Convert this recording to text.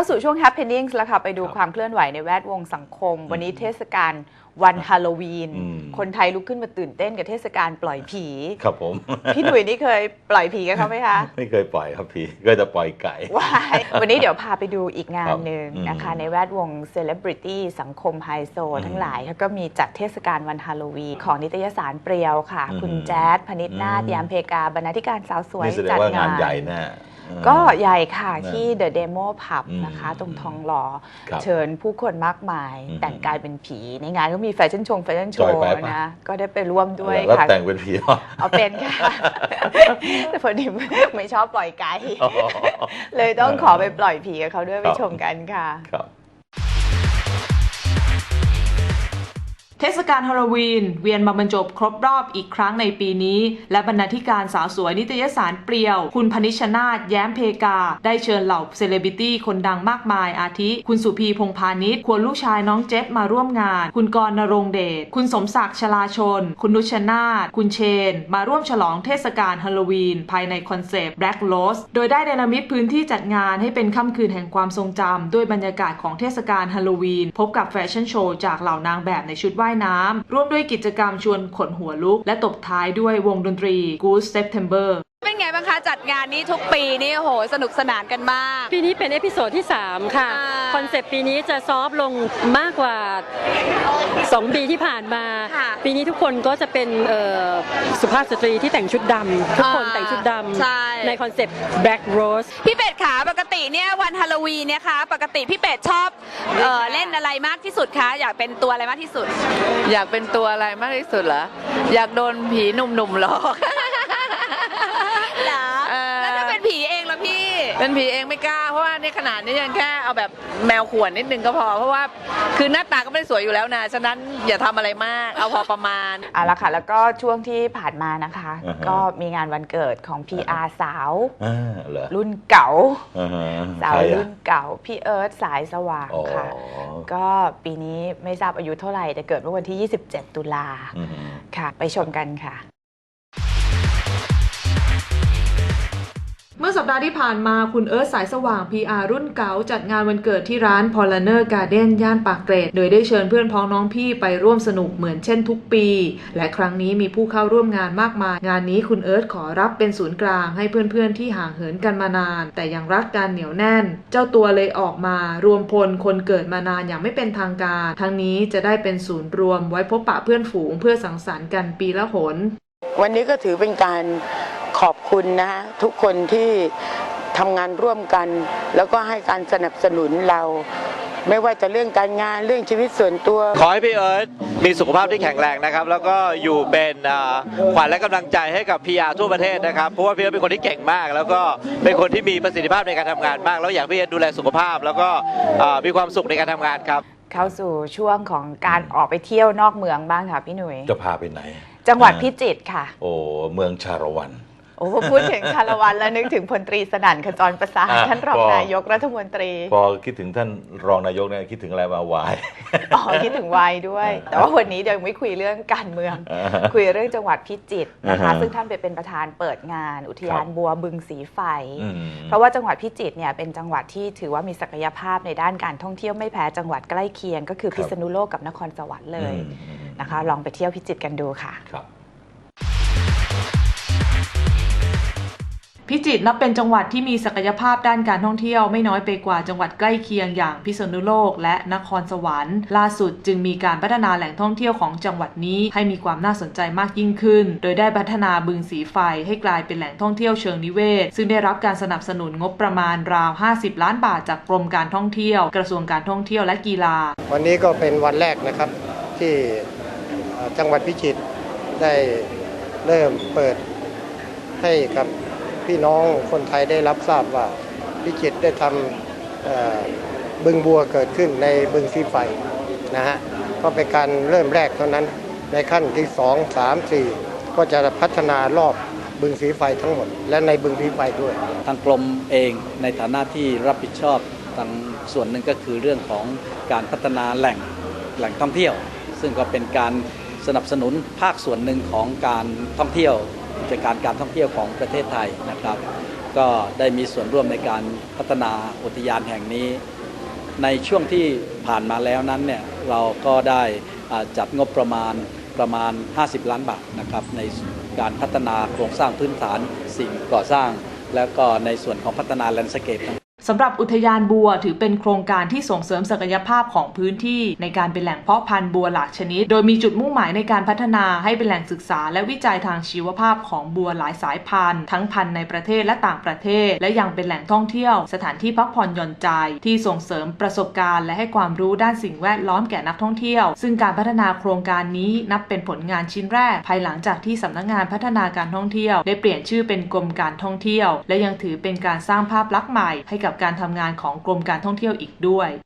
เข้าสู่ช่วง happenings แล้วค่ะ ไปดูครับความเคลื่อนไหวในแวดวงสังคม วันนี้เทศกาลวันฮาโลวีน อืม คนไทยลุกขึ้นมาตื่นเต้นกับเทศกาลปล่อยผี ครับผม พี่หนุ่ยนี่เคยปล่อยผีกับเขาไหมคะ ไม่เคยปล่อยครับพี่ก็จะปล่อยไก่ ว้ายวันนี้เดี๋ยวพาไปดูอีกงาครันบหนึ่งอืมนะคะในแวดวงเซเลบริตี้สังคมไฮโซอืมทั้งหลายเขาก็มีจัดเทศกาลวันฮาโลวีนของนิตยสารเปรียวค่ะ อืมคุณแจ๊ดพนิษฐ์นาฏอืม ยามเพกาบรรณาธิการสาวสวยนี่แสดงจัดว่างางานน ใหญ่แน่เออ ก็ใหญ่ค่ะนะที่เดอะเดโมผับอืมนะคะ ตรงทองหล่อครับเชิญผู้คนมากมายอืมแต่งกายเป็นผีในงานก็มีแฟชั่นชงแฟชั่นโชจอยว์ไปปะนะก็ได้ไปร่วมด้วยแล้วค่ะแต่งเป็นผีเหรอเอาเป็นค่ะแต่พอดีไม่ชอบปล่อยไกด์เลยต้องขอไปปล่อยผีกับเขาด้วยไปครับชมกันค่ะ เทศกาลฮาโลวีน เวียนมาบรรจบครบรอบอีกครั้งในปีนี้ และบรรณาธิการสาวสวยนิตยสารเปรียว คุณพนิชนาฏแย้มเพกา ได้เชิญเหล่าเซเลบริตี้คนดังมากมายอาทิ คุณสุพีพงพาณิชย์ควรลูกชายน้องเจษมาร่วมงาน คุณกรณรงเดช คุณสมศักดิ์ชลาชน คุณนุชนาฏคุณเชน มาร่วมฉลองเทศกาลฮาโลวีน ภายในคอนเซปต์ Black Rose โดยได้เนรมิตพื้นที่จัดงานให้เป็นค่ำคืนแห่งความทรงจำด้วยบรรยากาศของเทศกาลฮาโลวีนพบกับแฟชั่นโชว์จากเหล่านางแบบในชุดว่ายน้ำร่วมด้วยกิจกรรมชวนขนหัวลุก และตบท้ายด้วยวงดนตรี Good September เป็นไงบ้างคะ จัดงานนี้ทุกปีนี่โอ้โหสนุกสนานกันมาก ปีนี้เป็นเอพิโซดที่ 3 ค่ะ อ่าคอนเซปต์ปีนี้จะซอฟต์ลงมากกว่า 2 ปีที่ผ่านมา ค่ะปีนี้ทุกคนก็จะเป็นเอ่อสุภาพสตรีที่แต่งชุดดำทุกคนอ่าแต่งชุดดใช่ำในคอนเซปต์ Black Rose พี่เป็ดขาปกติเนี่ยวันฮาโลวีนเนี่ยคะปกติพี่เป็ดชอบเอ่อเล่นอะไรมากที่สุดคะอยากเป็นตัวอะไรมากที่สุด อยากเป็นตัวอะไรมากที่สุดเหรอ อยากโดนผีหนุ่มๆหลอก เป็นผีเองไม่กล้าเพราะว่าในขนาดนี้ยังแค่เอาแบบแมวข่วนนิดนึงก็พอ เพราะว่าคือหน้าตาก็ไม่ได้สวยอยู่แล้วนะฉะนั้นอย่าทำอะไรมากเอาพอประมาณ เอาละค่ะ แล้วก็ช่วงที่ผ่านมานะคะ อ่าฮะ ก็มีงานวันเกิดของ PR สาว อ่าเหรอรุ่นเก่า อ่าฮะสาวใครอะรุ่นเก่า พี่เอิร์ธสายสว่างอ๋อค่ะ ก็ปีนี้ไม่ทราบอายุเท่าไหร่ แต่เกิดเมื่อวันที่ 27 ตุลาอืม ค่ะ ไปชมกันค่ะ เมื่อสัปดาห์ที่ผ่านมาคุณเอิร์ธสายสว่าง PR รุ่นเก่าจัดงานวันเกิดที่ร้าน p o l a n e r Garden ย่านปากเกร็ด โดยได้เชิญเพื่อนพ้องน้องพี่ไปร่วมสนุกเหมือนเช่นทุกปี และครั้งนี้มีผู้เข้าร่วมงานมากมาย งานนี้คุณเอิร์ธขอรับเป็นศูนย์กลางให้เพื่อนๆที่ห่างเหินกันมานาน แต่ยังรักกันเหนียวแน่น เจ้าตัวเลยออกมารวมพลคนเกิดมานานอย่างไม่เป็นทางการ ทั้งนี้จะได้เป็นศูนย์รวมไว้พบปะเพื่อนฝูงเพื่อสังสรรค์กันปีละหน วันนี้ก็ถือเป็นการ ขอบคุณนะฮะทุกคนที่ทำงานร่วมกัน แล้วก็ให้การสนับสนุนเรา ไม่ว่าจะเรื่องการงานเรื่องชีวิตส่วนตัว ขอให้พี่เอิร์ธมีสุขภาพที่แข็งแรงนะครับ แล้วก็อยู่เป็นอ่าขวัญและกำลังใจให้กับพีอาทั่วประเทศนะครับเพราะว่าพี่เอิร์ธเป็นคนที่เก่งมาก แล้วก็เป็นคนที่มีประสิทธิภาพในการทำงานมาก แล้วอยากให้พี่เอิร์ธดูแลสุขภาพ แล้วก็อ่ามีความสุขในการทำงานครับเข้าสู่ช่วงของการออกไปเที่ยวนอกเมืองบ้างค่ะพี่หนุ่ยจะพาไปไหน จังหวัดพิจิตรค่ะ โอ้เมืองชาละวัน โอ้พอพูดถึงชาละวันแล้วนึกถึงพลตรีสนั่นขจรประสานอะท่านรองก็นายกรัฐมนตรี พอคิดถึงท่านรองนายกเนี่ยคิดถึงอะไรมาวายอ๋อคิดถึงวัยด้วย แต่ว่าวันนี้เดี๋ยวไม่คุยเรื่องการเมืองอ่าคุยเรื่องจังหวัดพิจิตรนะคะอ่าฮะซึ่งท่านไปเป็นประธานเปิดงาน อุทยานครับบัวบึงสีไฟอืมเพราะว่าจังหวัดพิจิตรเนี่ยเป็นจังหวัดที่ถือว่ามีศักยภาพในด้านการท่องเที่ยวไม่แพ้จังหวัดใกล้เคียง ก็คือครับพิษณุโลกกับนครสวรรค์เลยอืมอืมนะคะ ลองไปเที่ยวพิจิตรกันดูค่ะครับ พิจิตรนับเป็นจังหวัดที่มีศักยภาพด้านการท่องเที่ยวไม่น้อยไปกว่าจังหวัดใกล้เคียงอย่างพิษณุโลกและนครสวรรค์ ล่าสุดจึงมีการพัฒนาแหล่งท่องเที่ยวของจังหวัดนี้ให้มีความน่าสนใจมากยิ่งขึ้น โดยได้พัฒนาบึงสีไฟให้กลายเป็นแหล่งท่องเที่ยวเชิงนิเวศ ซึ่งได้รับการสนับสนุนงบประมาณราว 50 ล้านบาทจากกรมการท่องเที่ยว กระทรวงการท่องเที่ยวและกีฬา วันนี้ก็เป็นวันแรกนะครับที่จังหวัดพิจิตรได้เริ่มเปิดให้กับ พี่น้องคนไทยได้รับทราบว่าพิจิตรได้ทำบึงบัวเกิดขึ้นในบึงสีไฟนะฮะก็เป็นการเริ่มแรกเท่านั้นในขั้นที่ 2 3 4 ก็จะพัฒนารอบบึงสีไฟทั้งหมด และในบึงสีไฟด้วย ทางกรมเองในฐานะที่รับผิดชอบทางส่วนหนึ่งก็คือเรื่องของการพัฒนาแหล่งแหล่งท่องเที่ยว ซึ่งก็เป็นการสนับสนุนภาคส่วนหนึ่งของการท่องเที่ยว จัดการการท่องเที่ยวของประเทศไทยนะครับ ก็ได้มีส่วนร่วมในการพัฒนาอุทยานแห่งนี้ ในช่วงที่ผ่านมาแล้วนั้นเนี่ยเราก็ได้อาจัดงบประมาณประมาณ 50 ล้านบาทนะครับในการพัฒนาโครงสร้างพื้นฐานสิ่งก่อสร้าง แล้วก็ในส่วนของพัฒนาแลนด์สเคป สำหรับอุทยานบัวถือเป็นโครงการที่ส่งเสริมศักยภาพของพื้นที่ในการเป็นแหล่งเพาะพันธุ์บัวหลากชนิด โดยมีจุดมุ่งหมายในการพัฒนาให้เป็นแหล่งศึกษา และวิจัยทางชีวภาพของบัวหลายสายพันธุ์ ทั้งพันธุ์ในประเทศและต่างประเทศ และยังเป็นแหล่งท่องเที่ยว สถานที่พักผ่อนหย่อนใจ ที่ส่งเสริมประสบการณ์ และให้ความรู้ด้านสิ่งแวดล้อมแก่นักท่องเที่ยว ซึ่งการพัฒนาโครงการนี้นับเป็นผลงานชิ้นแรก ภายหลังจากที่สำนักงานพัฒนาการท่องเที่ยว ได้เปลี่ยนชื่อเป็นกรมการท่องเที่ยว และยังถือเป็นการสร้างภาพลักษณ์ใหม่ให้กับการทำงานของกรมการท่องเที่ยวอีกด้วย